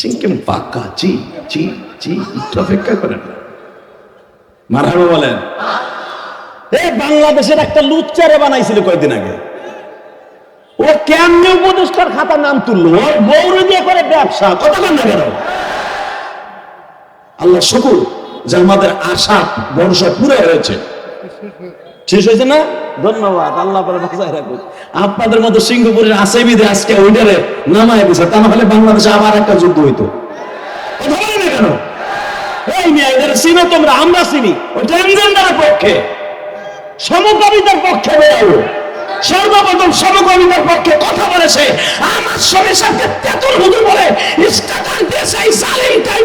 চিনকেন পাক্কা জি জি জি একটু অপেক্ষা করেন। মারহাবা বলেন এই বাংলাদেশের একটা লুচ্চারে বানাইছিল কয়েকদিন আগে। ও কেমনে উপদেষ্টার খাতা নাম তুললো? ওর বৌরে দিয়ে করে ব্যবসা, কত কেন কেন আল্লাহ শুকুর, যে আমাদের আশা, ভরসা পুরো হয়েছে। শেষ হয়েছে না? ধন্যবাদ, আল্লাহ পরে বাঁচায় রাখুন আপনাদের মতো সিংহপুরের আসেবিদে আজকে ওইটারে নামায় দিছে, তা না হলে বাংলাদেশে আবার একটা যুদ্ধ হইতো। কেন? এই নিয়ে এদের চিনো তোমরা, আমরা চিনি। ওই পক্ষে, সমকামিতার পক্ষে বেরোলো সর্বপ্রথম সমকামিতার পক্ষে কথা বলেছে। আমার শরীর সাথে তেতুল হুজুর বলে স্টাকার দেশে এই সালিম টাইম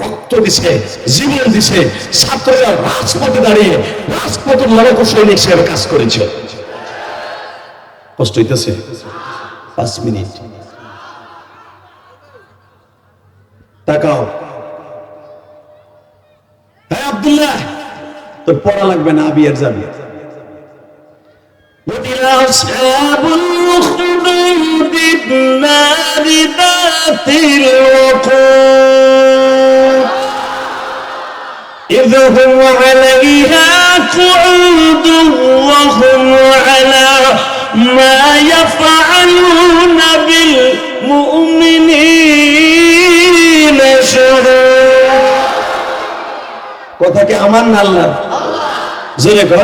রক্ত দিছে জীবন দিছে ছাত্ররা রাজপথে দাঁড়িয়ে রাজপথ নরক সৈনিক হিসেবে কাজ করেছে কষ্ট হইতেছে পাঁচ মিনিট তাকাও হ্যাঁ আব্দুল্লাহ তোর পড়া লাগবে না বিয়ের যাবি قتل أصحاب الأخدود النار ذات الوقود إذ هم عليها قعود وهم على ما يفعلون بالمؤمنين شهود কথা কি আমার না আল্লাহ জোরে কর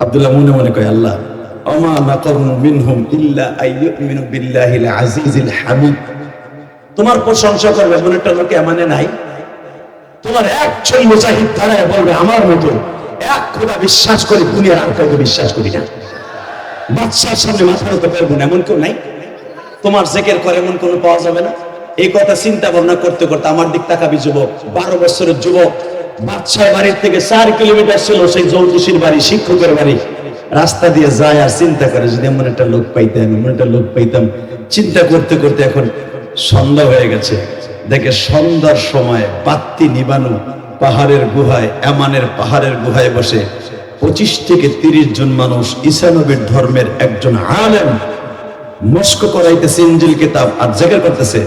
আব্দুল্লাহ মনে মনে কয় আল্লাহ অমা নাকারু মিনহুম ইল্লা আইয়ুমিনু বিল্লাহিল আজিজিল হামিদ তোমার প্রশংসা করবে এমন একটা লোক এমনে নাই। তোমার একজন মুজাহিদ দাঁড়ায় বলবে, আমার মতো এক খোদা বিশ্বাস করে, দুনিয়ার আর কাউকে বিশ্বাস করি না। বাদশার সামনে মাথা হতে পারব না, এমন কেউ নাই। তোমার জেকের করে এমন কোনো পাওয়া যাবে না। এই কথা চিন্তা ভাবনা করতে করতে আমার দিক তাকাবি যুবক, বারো বছরের যুবক। বাদশাহ বাড়ির থেকে চার কিলোমিটার ছিল সেই জ্যোতিষীর বাড়ি, শিক্ষকের বাড়ি। রাস্তা দিয়ে যায় আর চিন্তা করে, যদি এমন একটা লোক পাইতাম এমন একটা লোক পাইতাম। চিন্তা করতে করতে এখন সন্ধ্যা হয়ে গেছে। দেখে সন্ধ্যার সময় বাত্তি নিবানো পাহাড়ের গুহায়, এমানের পাহাড়ের গুহায় বসে পঁচিশ থেকে তিরিশ জন মানুষ ইসানবীর ধর্মের একজন আলেম মস্ক করাইতেছে ইঞ্জিল কিতাব আর জায়গা করতেছে।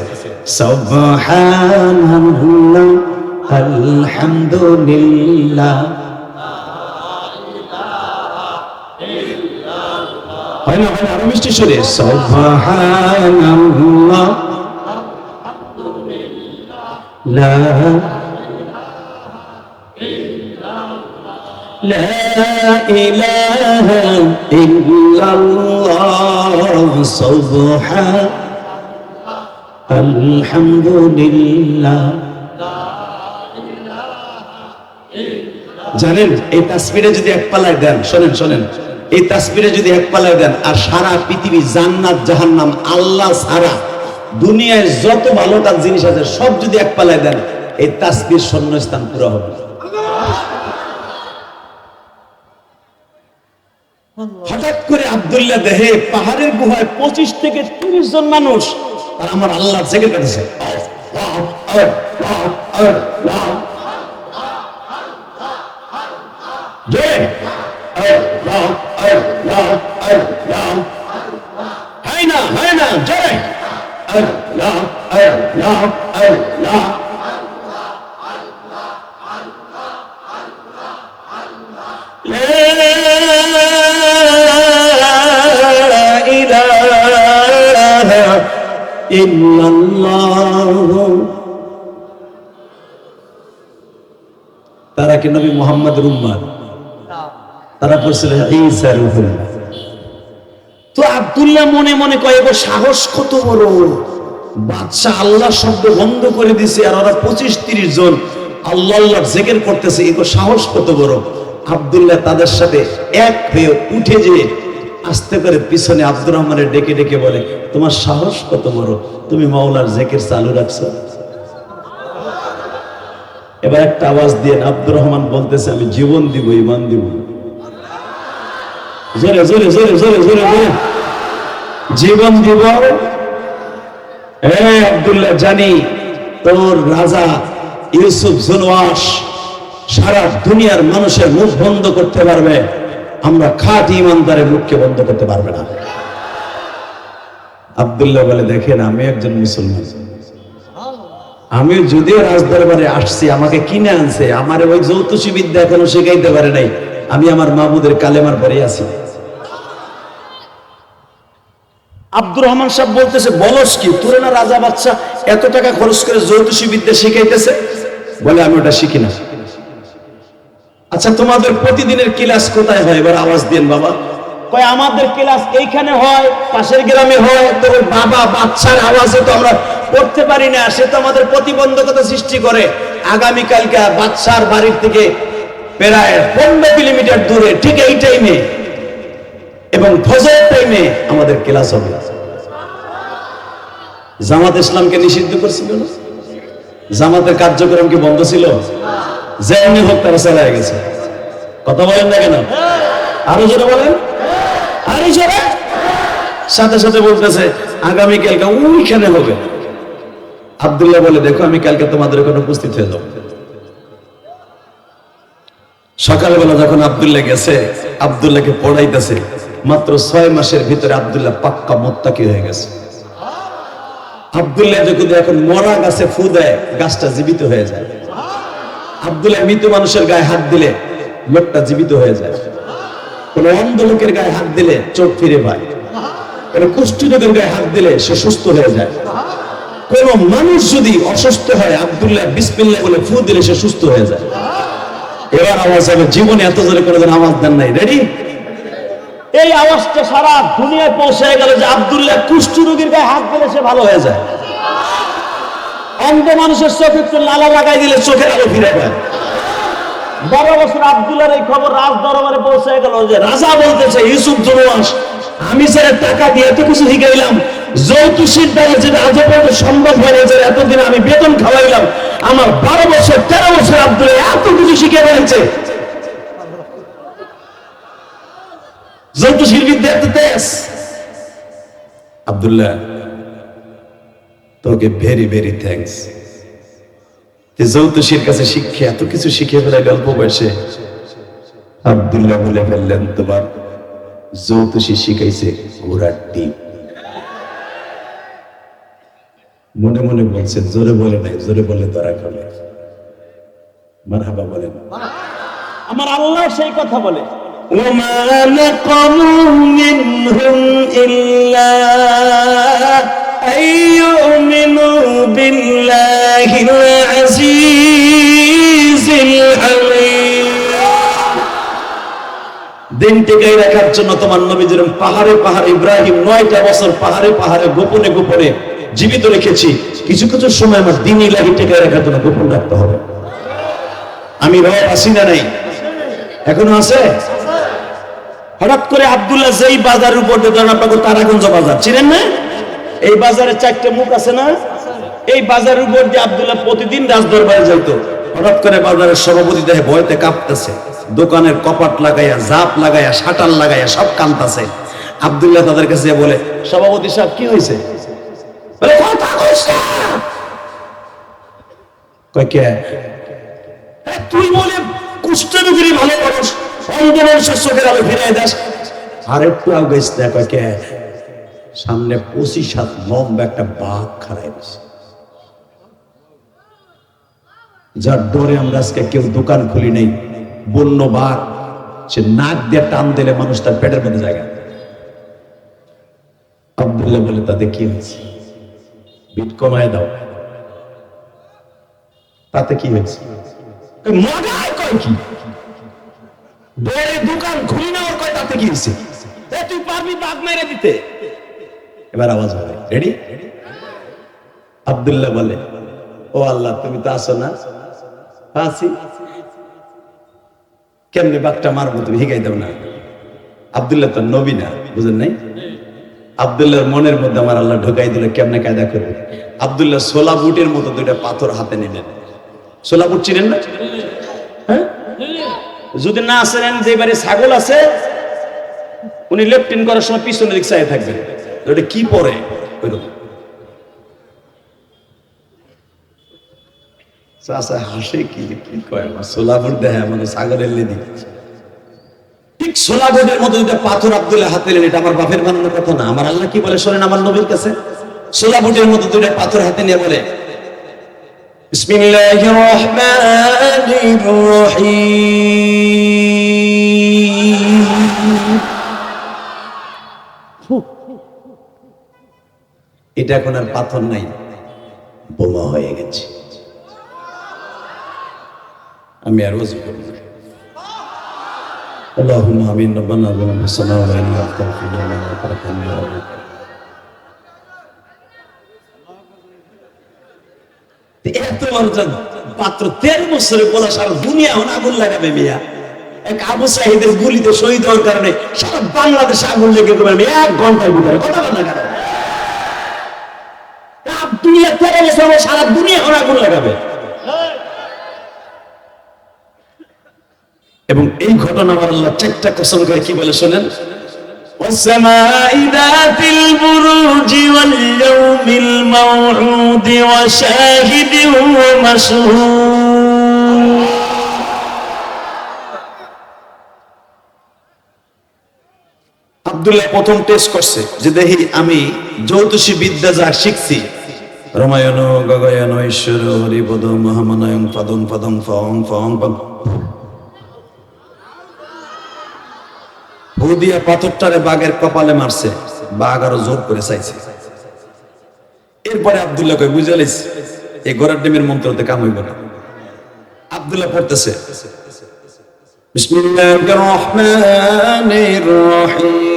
হয় না হয় না, আরও মিষ্টি সুরে সুবহানাল্লাহ। লা لا إله إلا الله سبحان الحمد لله জানেন এই তাসবিরে যদি এক পালায় দেন শোনেন শোনেন এই তাসবিরে যদি এক পালায় দেন আর সারা পৃথিবী জান্নাত জাহান্নাম আল্লাহ সারা দুনিয়ায় যত ভালো কাজ জিনিস আছে সব যদি এক পালায় দেন এই তাসবির শূন্যস্থান পুরো হবে। হঠাৎ করে আব্দুল্লাহ দেহে পাহাড়ের গুহায় পঁচিশ থেকে তিরিশ জন মানুষ আর আমার আল্লাহ জেগে কাটেছে হয় তারা কি নবী মোহাম্মদ রুম্মান তারা পড়ছিল তো আব্দুল্লাহ মনে মনে কয় এবার সাহস কত বড় বাদশাহ আল্লাহ শব্দ বন্ধ করে দিছে আর ওরা পঁচিশ তিরিশ জন আল্লাহ আল্লাহ জেকের করতেছে। এগো সাহস কত বড়। আব্দুল্লাহ তাদের সাথে এক হয়ে উঠে যে আস্তে করে পিছনে আব্দুর রহমানের ডেকে ডেকে বলে, তোমার সাহস কত বড়? তুমি মাওলার জেকের চালু রাখছো। এবার একটা আওয়াজ দিয়ে আব্দুর রহমান বলতেছে, আমি জীবন দিব ইমান দিব। জোরে জোরে জোরে জোরে জোরে জোরে। জীবন দিব আব্দুল্লাহ, জানি তোর রাজা ইউসুফ জুনওয়াস সারা দুনিয়ার মানুষের মুখ বন্ধ করতে পারবে, আমরা খাট ইমানদারের মুখকে বন্ধ করতে পারবে না। আব্দুল্লাহ বলে, দেখেন, আমি একজন মুসলমান। আমি যদিও রাজদরবারে আসছি, আমাকে কিনে আনছে, আমার ওই যৌতুষী বিদ্যা এখনও শেখাইতে পারে নাই। আমি আমার মাহবুদের কালেমার পরে আছি। আব্দুর রহমান সাহেব বলতেছে, বলস কি, তোরে না রাজা বাচ্চা এত টাকা খরচ করে জ্যোতিষী বিদ্যা শিখাইতেছে? বলে, আমি ওটা শিখি না। আচ্ছা তোমাদের প্রতিদিনের ক্লাস কোথায় হয়? এবার আওয়াজ দিন বাবা। কয়, আমাদের ক্লাস এইখানে হয়, পাশের গ্রামে হয় তো ওই বাবা বাচ্চার আওয়াজে তো আমরা পড়তে পারি না, সে তো আমাদের প্রতিবন্ধকতা সৃষ্টি করে। আগামী কালকে বাচ্চার বাড়ির থেকে প্রায় পনেরো কিলোমিটার দূরে, ঠিক এই টাইমে এবং ফজর টাইমে আমাদের ক্লাস হবে। জামাত ইসলামকে নিষিদ্ধ করছিল জামাতের কার্যক্রম কি বন্ধ ছিল? যেমনি হোক তারা চালায় গেছে। কথা বলেন না কেন? আরও জোরে বলেন? আরও জোরে? সাথে সাথে বলতেছে, আগামী কালকে ওইখানে হবে। আব্দুল্লাহ বলে, দেখো, আমি কালকে তোমাদের ওখানে উপস্থিত হয়ে যাব। সকালবেলা যখন আবদুল্লাহ গেছে, আব্দুল্লাহকে পড়াইতেছে, মাত্র ছয় মাসের ভিতরে আবদুল্লাহ পাক্কা মোত্তাকি হয়ে গেছে। আব্দুল্লাহ যদি এখন মরা গাছে ফু দেয়, গাছটা জীবিত হয়ে যায়। আব্দুল্লাহ মৃত মানুষের গায়ে হাত দিলে লোকটা জীবিত হয়ে যায়। কোন অন্ধ লোকের গায়ে হাত দিলে চোখ ফিরে পায়। কোন রোগের গায়ে হাত দিলে সে সুস্থ হয়ে যায়। কোন মানুষ যদি অসুস্থ হয়, আব্দুল্লাহ বিসমিল্লাহ বলে ফু দিলে সে সুস্থ হয়ে যায়। এবার আওয়াজ হবে, জীবনে এত জোরে কোনোদিন আওয়াজ দেন নাই। রেডি এই আওয়াজটা সারা দুনিয়ায় পৌঁছে গেল যে আব্দুল্লাহ গায়ে হাত দিলে সে ভালো হয়ে যায়। অন্ধ মানুষের চোখে একটু লালা লাগাই দিলে চোখের আলো ফিরে পায়। বারো বছর আব্দুল্লাহর এই খবর রাজ দরবারে পৌঁছে গেল যে রাজা বলতেছে, ইউসুফ জনওয়াস আমি স্যার টাকা দিয়ে এত কিছু শিখাইলাম যৌতুষীর দ্বারা যেটা আজ পর্যন্ত সম্ভব হয় যে এতদিন আমি বেতন খাওয়াইলাম, আমার বারো বছর, তেরো বছর আব্দুল্লাহ এত কিছু শিখে রয়েছে যৌতুষীর বিদ্যা এত আব্দুল্লাহ, তোকে ভেরি ভেরি থ্যাংকস যৌতুষীর কাছে শিক্ষা, এত কিছু শিখে ফেলে অল্প বয়সে আব্দুল্লাহ বলে ফেললেন, তোমার যৌতুষী শিখাইছে ঘোড়ার টিপ মনে মনে বলছে জোরে বলে নাই, জোরে বলে তারা খাবে। মারহাবা বলেন আমার আল্লাহ সেই কথা বলে। وما نقموا منهم إلا أن يؤمنوا بالله العزيز الحميد দিন টিকাই রাখার জন্য তোমার নবী যেরকম পাহাড়ে পাহাড়ে ইব্রাহিম নয়টা বছর পাহাড়ে পাহাড়ে গোপনে গোপনে জীবিত রেখেছি কিছু কিছু সময় আমার দিন ইলাহি টিকাই রাখার জন্য গোপন রাখতে হবে আমি রব আসি না নাই এখনো আছে হঠাৎ করে আব্দুল্লাহ যেই বাজারের উপর দিয়ে ধরেন আপনাকে তারাগঞ্জ বাজার চিনেন না? এই বাজারে চারটে মুখ আছে না? এই বাজারের উপর দিয়ে আব্দুল্লাহ প্রতিদিন রাজদরবারে যাইতো। হঠাৎ করে বাজারের সভাপতি দেখে ভয়তে কাঁপতেছে। দোকানের কপাট লাগাইয়া জাপ লাগাইয়া শাটার লাগাইয়া সব কাঁদতেছে। আব্দুল্লাহ তাদের কাছে বলে সভাপতি সাহেব কি হয়েছে? বলে, "কথা কইস না।" কয় কে? "এ, তুই বলে কুষ্ঠরোগীর ভালো মানুষ। দাস আর একটু আগাইস দেখো কে সামনে পঁচিশ হাত লম্বা একটা বাঘ খাড়াই যার ডরে আমরা আজকে কেউ দোকান খুলি নেই, বন্য বাঘ, সে নাক দিয়ে টান দিলে মানুষ তার পেটের মধ্যে জায়গা আব্দুল্লাহ বলে, তাতে কি হয়েছে? বিট কমায় দাও। তাতে কি হয়েছে? মজায় কয় কি? দোকান খুলি নেওয়ার কয় তাতে এ, তুই পারবি বাঘ মেরে দিতে? এবার আওয়াজ হবে। রেডি আব্দুল্লাহ বলে, ও আল্লাহ, তুমি তো আসো না? কেমনি বাঘটা মারবো তুমি হিগাই দাও না? আবদুল্লাহ তো নবী না, বুঝেন নাই? আবদুল্লাহর মনের মধ্যে আমার আল্লাহ ঢুকাই দিল, কেমনে কায়দা করবে? আবদুল্লাহ সোলা বুটের মতো দুইটা পাথর হাতে নিলেন। সোলা বুট চিনেন না? যদি না আসেন, যে বাড়ি ছাগল আছে, উনি লেফটিন করার সময় পিছনের দিক চাই থাকবেন। ওটা কি পরে? চাষা হাসে কি কি কয়? আমার সোলা বুট দেয় মানে সাগরের লেদি ঠিক সোলা বুটের মতো দুইটা পাথর আবদুল্লাহ হাতে নিলেন এটা আমার বাপের বানানোর কথা না। আমার আল্লাহ কি বলে শোনেন আমার নবীর কাছে? সোলা বুটের মতো দুইটা পাথর হাতে নিয়ে বলে বিসমিল্লাহির রহমানির রহিম এটা এখন আর পাথর নাই বোমা হয়ে গেছে আমি আর ওজি করব না اللهم امين ربنا ظلمنا السماء وان اغفر لنا وتركنا يا رب দশজন মাত্র তেরো বছরে বলা সারা দুনিয়া হন আগুন লাগাবে মিয়া। এক আবু সাহিদের গুলিতে শহীদ হওয়ার কারণে সারা বাংলাদেশে আগুন লেগে গেল এক ঘণ্টার ভিতরে। কথা বলা কারণ সারা দুনিয়া এবং এই ঘটনা কি বলে শোনেন? ওয়াসসামাই واليوم الموعود وشاهد ومشهود আব্দুল্লাহ প্রথম টেস্ট করছে যে দেখি আমি জ্যোতিষী বিদ্যা যা শিখছি রমায়ণ গগয়ন ঈশ্বর হরিপদ মহামানয়ং পদং পদং ফং ফং পং ভু দিয়া পাথরটারে বাঘের কপালে মারছে বাঘ আরো জোর করে চাইছে এরপরে কয়, বুঝে বুঝালিস এই গোড়ার ডিমের মন্ত্রতে কাম হইব না। আবদুল্লাহ পড়তেছে, বিসমিল্লাহির রহমানির রহিম।